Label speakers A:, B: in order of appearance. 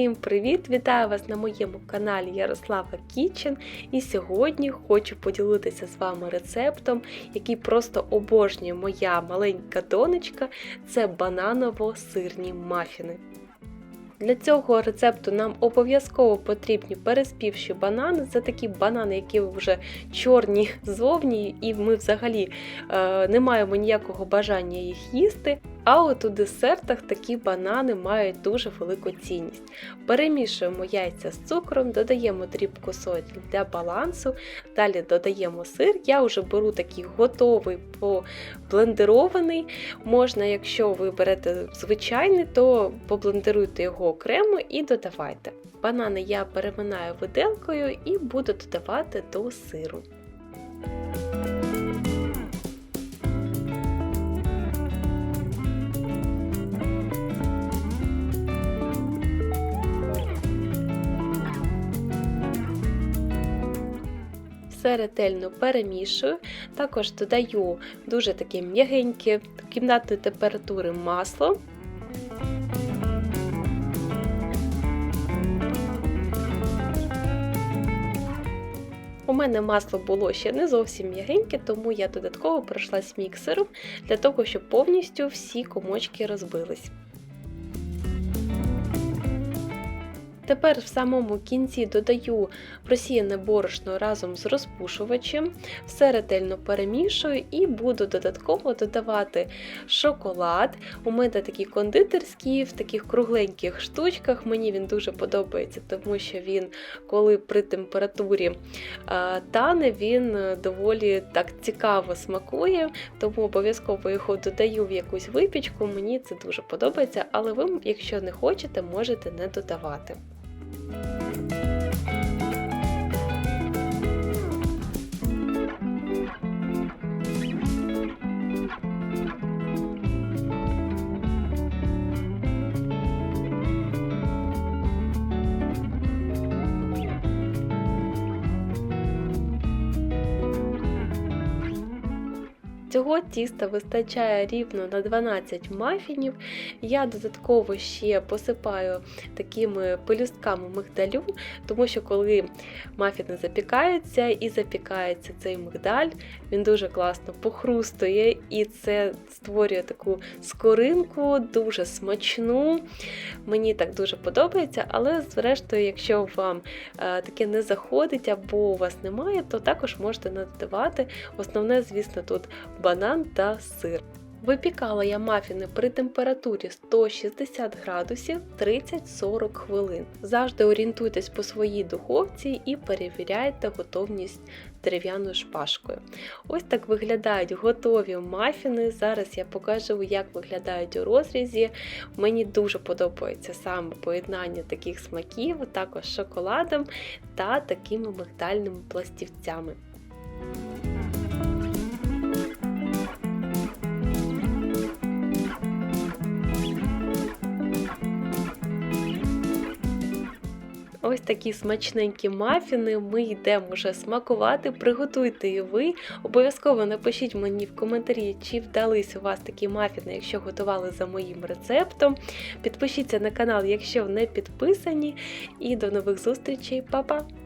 A: Всім привіт! Вітаю вас на моєму каналі Ярослава Кітчен. І сьогодні хочу поділитися з вами рецептом, який просто обожнює моя маленька донечка. Це бананово-сирні мафіни. Для цього рецепту нам обов'язково потрібні переспівші банани. Це такі банани, які вже чорні зовні, і ми взагалі е, не маємо ніякого бажання їх їсти. А от у десертах такі банани мають дуже велику цінність. Перемішуємо яйця з цукром, додаємо дрібку солі для балансу, далі додаємо сир. Я вже беру такий готовий поблендерований. Можна, якщо ви берете звичайний, то поблендеруйте його окремо і додавайте. Банани я переминаю виделкою і буду додавати до сиру. Все ретельно перемішую, також додаю дуже таке м'ягеньке кімнатної температури масло. У мене масло було ще не зовсім м'ягеньке, тому я додатково пройшлась міксером для того, щоб повністю всі комочки розбились. Тепер в самому кінці додаю просіяне борошно разом з розпушувачем, все ретельно перемішую і буду додатково додавати шоколад. У мене такий кондитерський в таких кругленьких штучках. Мені він дуже подобається, тому що він, коли при температурі тане, він доволі так цікаво смакує, тому обов'язково його додаю в якусь випічку. Мені це дуже подобається, але ви, якщо не хочете, можете не додавати. Цього тіста вистачає рівно на 12 мафінів. Я додатково ще посипаю такими пелюстками мигдалю, тому що коли мафіни запікаються і запікається цей мигдаль, він дуже класно похрустує і це створює таку скоринку, дуже смачну. Мені так дуже подобається, але зрештою, якщо вам е, таке не заходить або у вас немає, то також можете не додавати. Основне, звісно, тут банан та сир. Випікала я мафіни при температурі 160 градусів 30-40 хвилин. Завжди орієнтуйтесь по своїй духовці і перевіряйте готовність дерев'яною шпажкою. Ось так виглядають готові мафіни. Зараз я покажу, як виглядають у розрізі. Мені дуже подобається саме поєднання таких смаків, також шоколадом та такими мигдальними пластівцями. Ось такі смачненькі мафіни. Ми йдемо вже смакувати. Приготуйте і ви. Обов'язково напишіть мені в коментарі, чи вдались у вас такі мафіни, якщо готували за моїм рецептом. Підпишіться на канал, якщо не підписані. І до нових зустрічей, Па-па!